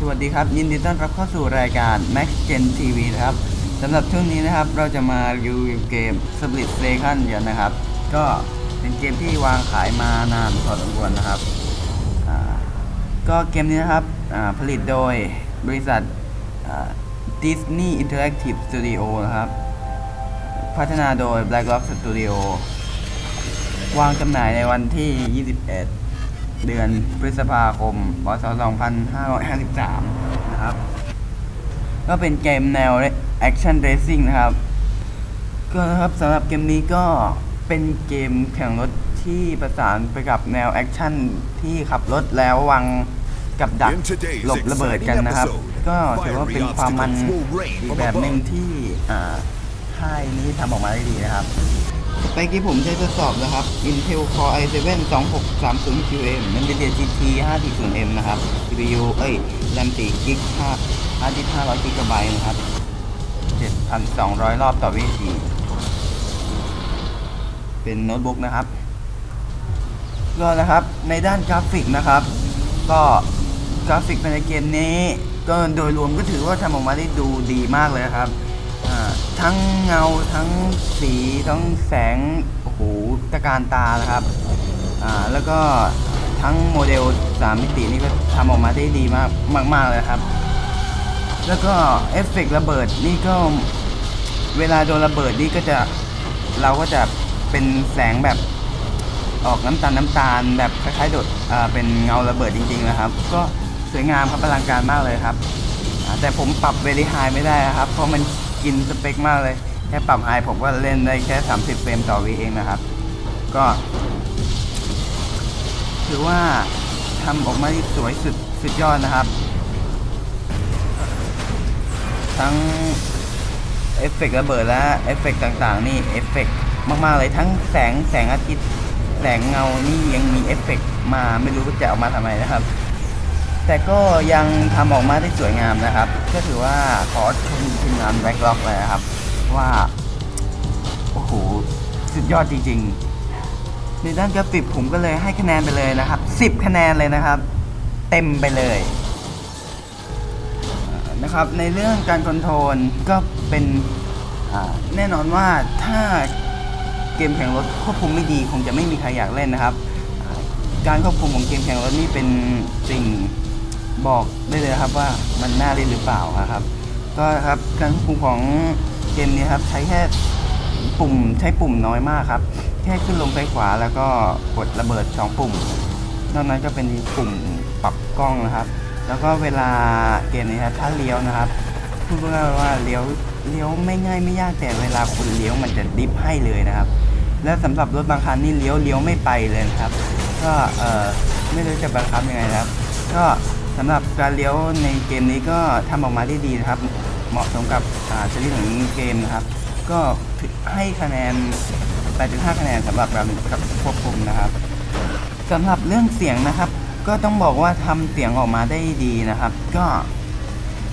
สวัสดีครับ ยินดีต้อนรับเข้าสู่รายการ Max Gen TV นะครับสำหรับช่วงนี้นะครับเราจะมารีวิวเกม Split Second กันนะครับ ก็เป็นเกมที่วางขายมานานพอสมควรนะครับก็เกมนี้นะครับผลิตโดยบริษัท Disney Interactive Studio นะครับ พัฒนาโดย Black Rock Studio วางจำหน่ายในวันที่ 21 เดือนพฤษภาคมพศ2553 นะครับ ก็เป็นเกมแนว Action Racing นะครับ ก็นะครับสำหรับเกมนี้ก็เป็นเกมแข่งรถที่ประสานไปกับแนวแอคชั่นที่ขับรถแล้ววางกับดักหลบระเบิดกันนะครับ ก็ถือว่าเป็นความมันอีกแบบหนึ่งที่อ่า ค่ายนี้ทำออกมาได้ดีนะครับไปกี้ผมได้ทดสอบนะครับ Intel Core i7 2630QM NVIDIA GT 540M นะครับ CPU เอ้ย RAM 4 GB 5 hard disk 500 GB นะครับ 7,200 รอบต่อวินาที เป็นโน้ตบุ๊กนะครับก็นะครับในด้านกราฟิกนะครับ ก็กราฟิกภายในเกมนี้ ก็โดยรวมก็ถือว่าทำออกมาได้ดูดีมากเลยนะครับ ทั้งเงาทั้งสีทั้งแสงโอ้โหตะการตานะครับแล้วก็ทั้งโมเดล3มิตินี่ก็ทำออกมาได้ดีมากมากๆเลยครับ แล้วก็เอฟเฟกต์ระเบิดนี่ก็เวลาโดนระเบิดนี่ก็จะเราก็จะเป็นแสงแบบออกน้ำตาลน้ำตาลแบบคล้ายๆโดดเป็นเงาระเบิดจริงๆนะครับ ก็สวยงามครับอลังการมากเลยครับ แต่ผมปรับเวลีไฮไม่ได้นะครับ เพราะมัน กินสเปคมากเลย แค่ปรับไฮผมก็เล่นได้แค่ 30 เฟรมต่อวิเองนะครับ ก็ ถือว่าทำออกมาได้สวยสุดสุดยอดนะครับ ทั้งเอฟเฟกต์ระเบิดและเอฟเฟกต์ต่างๆ นี่เอฟเฟกต์มากๆเลยทั้งแสงแสงอาทิตย์ แสงเงานี่ยังมีเอฟเฟกต์มาไม่รู้ว่าจะเอามาทำไมนะครับ แต่ก็ยังทำออกมาได้สวยงามนะครับ ก็ถือว่าขอชมทีมงานแบ็กล็อกเลยนะครับ ว่าโอ้โหสุดยอดจริง ๆ ในด้านกราฟิกผมก็เลยให้คะแนนไปเลยนะครับ 10 คะแนนเลยนะครับ เต็มไปเลยนะครับในเรื่องการคอนโทรลก็เป็นแน่นอนว่าถ้าเกมแข่งรถควบคุมไม่ดีคงจะไม่มีใครอยากเล่นนะครับ การควบคุมของเกมแข่งรถนี่เป็นสิ่ง บอกได้เลยครับว่ามันน่าเล่นหรือเปล่าครับ ก็ครับการควบคุมของเกมนี้ครับใช้แค่ปุ่มใช้ปุ่มน้อยมากครับ แค่ขึ้นลงซ้ายขวาแล้วก็กดระเบิด2ปุ่ม นอกนั้นก็เป็นปุ่มปรับกล้องนะครับ แล้วก็เวลาเกมนี้ครับถ้าเลี้ยวนะครับพูดง่ายๆว่าเลี้ยวเลี้ยวไม่ง่ายไม่ยากแต่เวลาคุณเลี้ยวมันจะดิฟให้เลยนะครับ และสำหรับรถบางคันนี่เลี้ยวเลี้ยวไม่ไปเลยนะครับ ก็เออไม่รู้จะบังคับยังไงนะครับ ก็ สำหรับการเลี้ยวในเกมนี้ก็ทำออกมาได้ดีนะครับ เหมาะสมกับชนิดของเกมนะครับ ก็ให้คะแนน 8.5 คะแนนสำหรับเรากับควบคุมนะครับสำหรับเรื่องเสียงนะครับ ก็ต้องบอกว่าทำเสียงออกมาได้ดีนะครับ ก็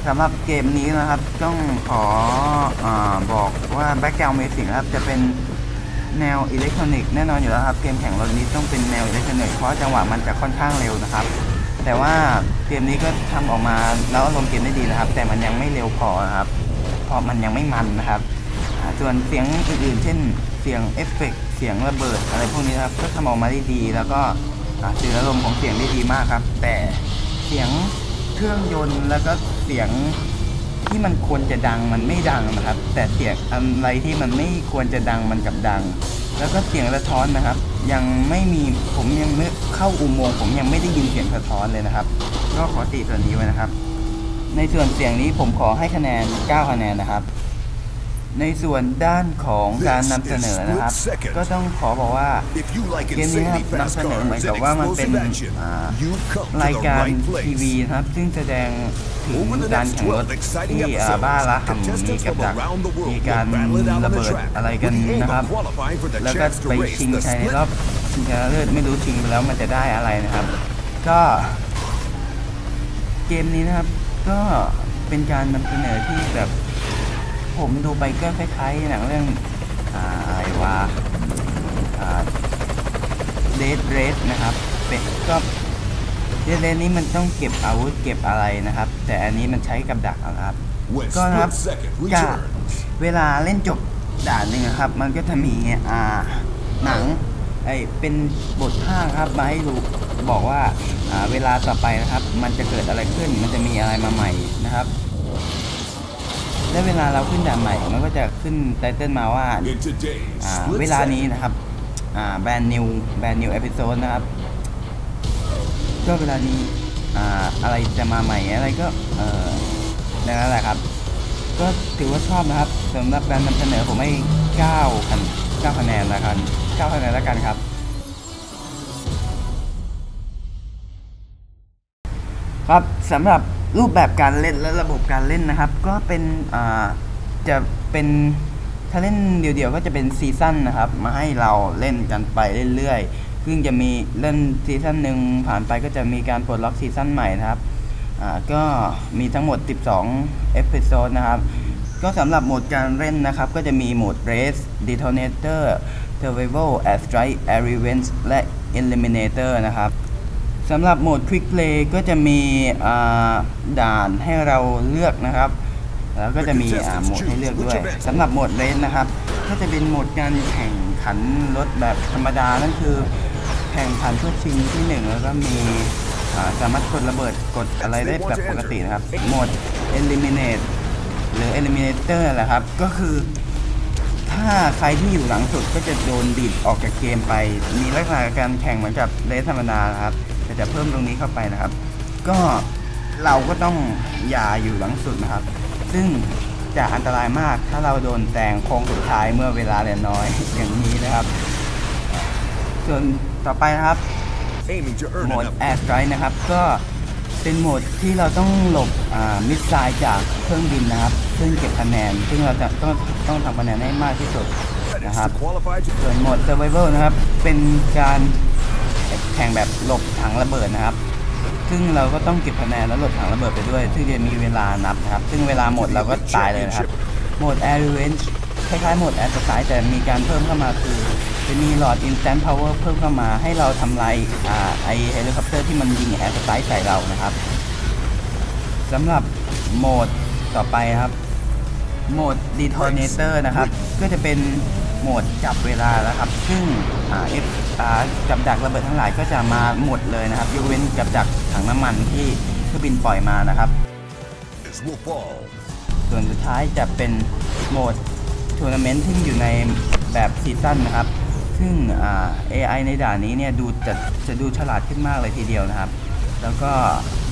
สำหรับเกมนี้นะครับ ต้องขออบอกว่าแบ็กกราวด์มิวสิกครับ จะเป็นแนวอิเล็กทรอนิกส์แน่นอนอยู่แล้วครับ เกมแข่งรถนี้ต้องเป็นแนวอิเล็กทรอนิกส์เพราะจังหวะมันจะค่อนข้างเร็วนะครับ แต่ว่าเกมนี้ก็ทำออกมาแล้วอารมณ์เกมได้ดีนะครับ แต่มันยังไม่เร็วพอนะครับ เพราะมันยังไม่มันนะครับ ส่วนเสียงอื่นๆ เช่นเสียงเอฟเฟกเสียงระเบิดอะไรพวกนี้นครับก็ทำออกมาได้ดี แล้วก็สื่ออารมณ์ของเสียงได้ดีมากครับ แต่เสียงเครื่องยนต์แล้วก็เสียงที่มันควรจะดังมันไม่ดังนะครับ แต่เสียงอะไรที่มันไม่ควรจะดังมันกลับดัง แล้วก็เสียงสะท้อนนะครับ ยังไม่มีผมยังไม่เข้าอุโมงค์ผมยังไม่ได้ยินเสียงสะท้อนเลยนะครับ ก็ขอติส่วนนี้ไว้นะครับ ในส่วนเสียงนี้ผมขอให้คะแนน 9 คะแนนนะครับ ในส่วนด้านของการนำเสนอนะครับ ก็ต้องขอบอกว่า If you like เกมนี้ครับ insanely นำ fast เสนอเหมือน cars กับ and ว่ามันเป็น explosive action, อ่า you've come ราย to the การ right ทีวี place. นะครับ ซึ่งแสดงถึง Over the การ next แข่งรถ12 exciting ที่อ่า episodes, บ้าระห่ำมี contestants กับ from ดัก around the world มี will การ battle it out ระ on เบิ the ด track อะไรกัน with the aim นะครับ of qualifying for the แล้วก็ chance to ไป race ชิง the ชัยใน split รอบชิงชนะเลิศไม่รู้ชิงไปแล้วมันจะได้อะไรนะครับ ก็เกมนี้นะครับก็เป็นการนำเสนอที่แบบ ผมดูไปก็คล้ายๆหนังเรื่องอ่าอะไรวะอ่าเดดเรสนะครับเป็นก็เรนนี้มันต้องเก็บอาวุธเก็บอะไรนะครับ แต่อันนี้มันใช้กับดักเอานะครับ When ก็นะครับ split second กะ returns. เวลาเล่นจบด่านหนึ่งนะครับ มันก็จะมีอ่าหนังไอเป็นบทภาคครับมาให้รู้บอกว่าอ่าเวลาต่อไปนะครับ มันจะเกิดอะไรขึ้นมันจะมีอะไรมาใหม่นะครับ และเวลาเราขึ้นด่านใหม่ มันก็จะขึ้นไตเติ้ลมาว่า In today's อ่า split เวลา second. นี้นะครับอ่าแบรนด์นิวแบรนด์นิวเอพิโซดนะครับก็เวลานี้อ่าอะไรจะมาใหม่อะไรก็เออนั่นแหละครับ ก็ถือว่าชอบนะครับสำหรับการนำเสนอผมให้9คะ9คะแนนละกัน9คะแนนแล้วกันครับครับสำหรับ รูปแบบการเล่นและระบบการเล่นนะครับ ก็เป็นจะเป็นถ้าเล่นเดี่ยวๆก็จะเป็นซีซั่นนะครับ มาให้เราเล่นกันไปเรื่อยๆซึ่งจะมีเล่นซีซั่นหนึ่งผ่านไปก็จะมีการปลดล็อกซีซั่นใหม่นะครับก็มีทั้งหมด 12 เอพิโซดนะครับ ก็สำหรับโหมดการเล่นนะครับ ก็จะมีโหมด Race Detonator Survival a s t r i k e Air Revenge และ Eliminator นะครับ สำหรับโหมด Quick Play ก็จะมีอ่าด่านให้เราเลือกนะครับ แล้วก็จะมีอ่าโหมดให้เลือกด้วยสำหรับโหมดเรนนะครับ ก็จะเป็นโหมดการแข่งขันรถแบบธรรมดานั่นคือ แข่งขันเพื่อชิงที่หนึ่งแล้วก็มีอ่าสามารถกดระเบิดกดอะไรได้แบบปกตินะครับ โหมด Eliminate หรือ Eliminator แหละครับ ก็คือถ้าใครที่อยู่หลังสุดก็จะโดนดีดออกจากเกมไป มีลักษณะการแข่งเหมือนกับเลสธรรมดานะครับ แต่จะเพิ่มตรงนี้เข้าไปนะครับ ก็เราก็ต้องอย่าอยู่หลังสุดนะครับ ซึ่งจะอันตรายมากถ้าเราโดนแซงโค้งสุดท้ายเมื่อเวลาเหลือน้อยอย่างนี้นะครับ ส่วนต่อไปนะครับ Aiming to earn โหมด enough แอร์สไตร์นะครับ ก็เป็นโหมดที่เราต้องหลบมิสไซล์จากเครื่องบินนะครับซึ่งเก็บคะแนน ซึ่งเราจะต้องต้องทำคะแนนให้มากที่สุด credits นะครับ to qualify to ส่วนโหมด Survival นะครับ เป็นการ แข่งแบบหลบถังระเบิดนะครับ ซึ่งเราก็ต้องเก็บคะแนนแล้วหลบถังระเบิดไปด้วย ซึ่งจะมีเวลานับนะครับ ซึ่งเวลาหมดเราก็ตายเลยนะครับ โหมด Air Revenge คล้ายๆโหมด Air Strike แต่มีการเพิ่มเข้ามาคือจะมีหลอด Instant Power เพิ่มเข้ามาให้เราทำลายไอเฮลิคอปเตอร์ที่มันยิง Air Strike ใส่เรานะครับสำหรับโหมดต่อไปครับ โหมด Detonator นะครับ ก็จะเป็นโหมดจับเวลาแล้วครับ ซึ่งอ่า F อ่า กับดักระเบิดทั้งหลายก็จะมาหมดเลยนะครับ ยกเว้นกับดักถังน้ำมันที่เครื่องบินปล่อยมานะครับ ส่วนสุดท้ายจะเป็นโหมดทัวร์นาเมนต์ที่อยู่ในแบบซีซั่นนะครับ ซึ่งอ AI ในด่านนี้เนี่ยดูจะจะดูฉลาดขึ้นมากเลยทีเดียวนะครับ แล้วก็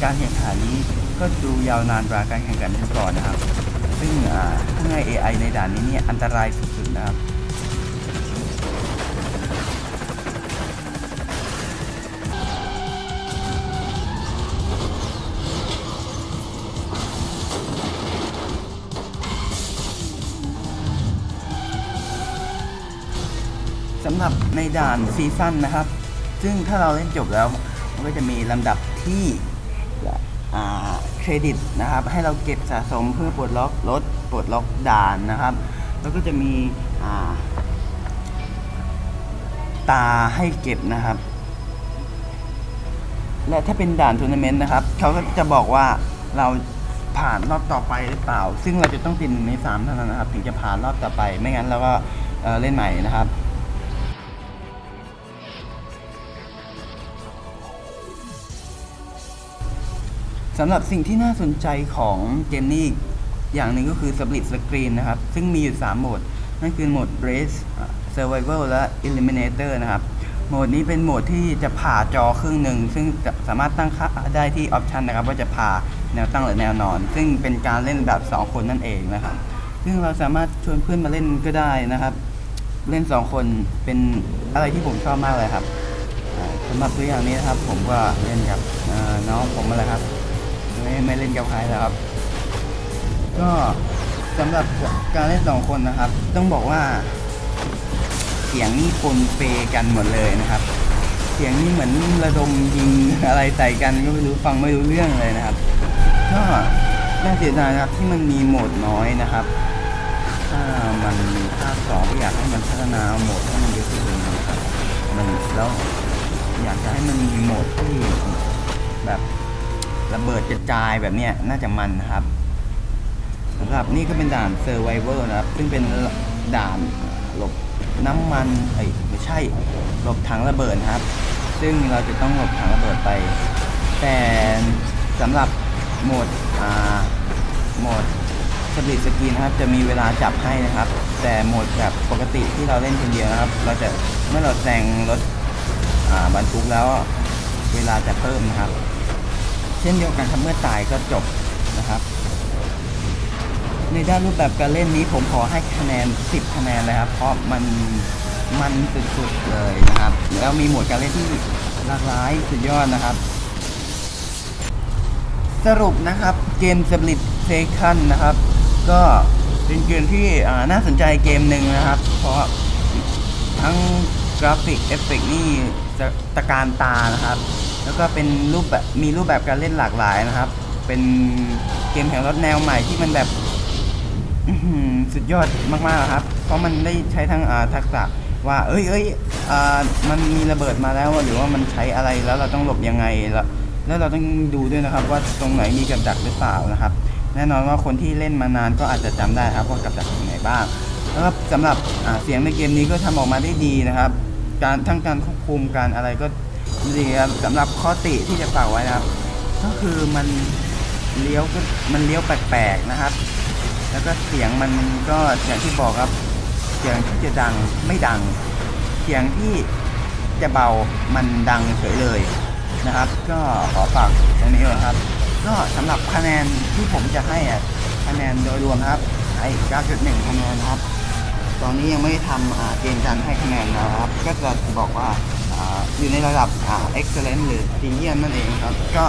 การแข่งขันนี้ก็ดูยาวนานกว่าการแข่งขันที่ก่อนนะครับ ซึ่งเครื่อง AI ในด่านนี้เนี่ยอันตรายสุดๆนะครับ สำหรับในด่านซีซั่นนะครับ ซึ่งถ้าเราเล่นจบแล้ว มันก็จะมีลำดับที่เครดิตนะครับ ให้เราเก็บสะสมเพื่อปลดล็อกรถปลดล็อกด่านนะครับ แล้วก็จะมีาตาให้เก็บนะครับ และถ้าเป็นด่านทัวร์นาเมนต์นะครับ เขาก็จะบอกว่าเราผ่านรอบต่อไปหรือเปล่า ซึ่งเราจะต้องติดหนึ่งในสามเท่านั้นนะครับ ถึงจะผ่านรอบต่อไป ไม่งั้นเราก็เอ่อเล่นใหม่นะครับ สำหรับสิ่งที่น่าสนใจของเกมนี้อย่างหนึ่งก็คือ Split Screen นะครับ ซึ่งมีอยู่ 3 โหมด นั่นคือโหมด Race อ่า Survival และ Eliminator นะครับ โหมดนี้เป็นโหมดที่จะผ่าจอครึ่งหนึ่ง ซึ่งจะสามารถตั้งค่าได้ที่ Option นะครับ ว่าจะผ่าแนวตั้งหรือแนวนอน ซึ่งเป็นการเล่นแบบ 2 คนนั่นเองนะครับ ซึ่งเราสามารถชวนเพื่อนมาเล่นก็ได้นะครับ เล่น 2 คนเป็นอะไรที่ผมชอบมากเลยครับสำหรับตัวอย่างนี้นะครับ ผมก็เล่นกับน้องผมมาแล้วครับ ไม่ไม่เล่นกับใครแล้วครับ ก็สำหรับการเล่นสองคนนะครับ ต้องบอกว่า เสียงนี่ปนเปกันหมดเลยนะครับ เสียงนี่เหมือนระดมยิงอะไรใส่กันก็ไม่รู้ฟังไม่รู้เรื่องเลยนะครับก็น่าเสียดายนะครับที่มันมีโหมดน้อยนะครับถ้ามันมีภาคสองอยากให้มันพัฒนาโหมดให้มันเยอะขึ้นนะครับมันแล้วอยากจะให้มันมีโหมดที่แบบ ระเบิดกระจายแบบเนี้ยน่าจะมันนะครับสำหรับนี่ก็เป็นด่าน Survivor นะครับ ซึ่งเป็นด่านหลบน้ำมันเอ้ยไม่ใช่หลบถังระเบิดครับ ซึ่งเราจะต้องหลบถังระเบิดไป แต่สำหรับโหมดอ่าโหมดสปริตสกีนะครับจะมีเวลาจับให้นะครับ แต่โหมดแบบปกติที่เราเล่นคนเดียวนะครับ เราจะเมื่อเราแซงรถบรรทุกแล้วเวลาจะเพิ่มนะครับ เช่นเดียวกันครับเมื่อตายก็จบนะครับในด้านรูปแบบการเล่นนี้ผมขอให้คะแนน 10 คะแนนเลยครับ เพราะมันมันสุดๆเลยนะครับ แล้วมีหมวดการเล่นที่หลากหลายสุดยอดนะครับ สรุปนะครับเกม Split Second นะครับ ก็เป็นเกมที่น่าสนใจเกมหนึ่งนะครับ เพราะทั้งกราฟิกเอฟเฟกนี่ตะการตานะครับ แล้วก็เป็นรูปแบบมีรูปแบบการเล่นหลากหลายนะครับ เป็นเกมแข่งรถแนวใหม่ที่มันแบบสุดยอดมากๆครับ เพราะมันได้ใช้ทั้งทักษะว่า เอ้ยเอ้ยอมันมีระเบิดมาแล้วหรือว่ามันใช้อะไรแล้วเราต้องหลบยังไง แล้วแล้วเราต้องดูด้วยนะครับ ว่าตรงไหนมีกับดักหรือเปล่านะครับ แน่นอนว่าคนที่เล่นมานานก็อาจจะจำได้ครับว่ากับดักตรงไหนบ้าง แล้วก็สำหรับเสียงในเกมนี้ก็ทำออกมาได้ดีนะครับ การทั้งการควบคุมการอะไรก็ ดีครับสำหรับข้อติที่จะฝากไว้นะครับ ก็คือมันเลี้ยวก็มันเลี้ยวแปลกๆนะครับ แล้วก็เสียงมันก็อย่างที่บอกครับ เสียงที่จะดังไม่ดัง เสียงที่จะเบามันดังเฉยเลยนะครับ ก็ขอฝากตรงนี้เลยครับ ก็สำหรับคะแนนที่ผมจะให้อะคะแนนโดยรวมครับให้9.1คะแนนครับ ตอนนี้ยังไม่ได้ทำเกณฑ์การให้คะแนนนะครับ ก็จะบอกว่า อยู่ในระดับเอ็กซ์แลนซ์หรือพรีเมียมนั่นเองครับ ก็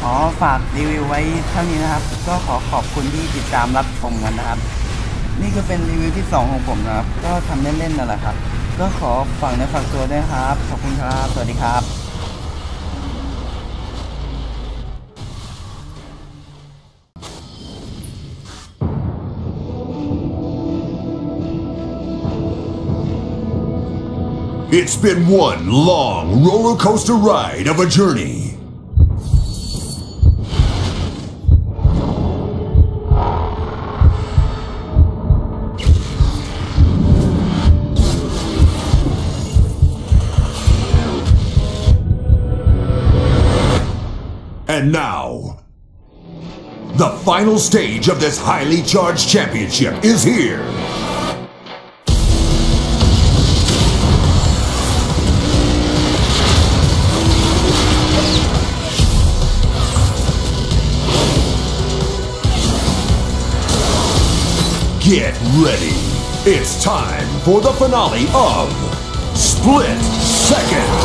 ขอฝากรีวิวไว้เท่านี้นะครับ ก็ขอขอบคุณที่ติดตามรับชมกันนะครับ นี่ก็เป็นรีวิวที่ 2 ของผมนะครับ ก็ทำเล่นๆนั่นแหละครับ ก็ขอฝากในฝากตัวด้วยครับ ขอบคุณครับ สวัสดีครับ It's been one long roller coaster ride of a journey. And now, the final stage of this highly charged championship is here. Get ready. It's time for the finale of Split Second.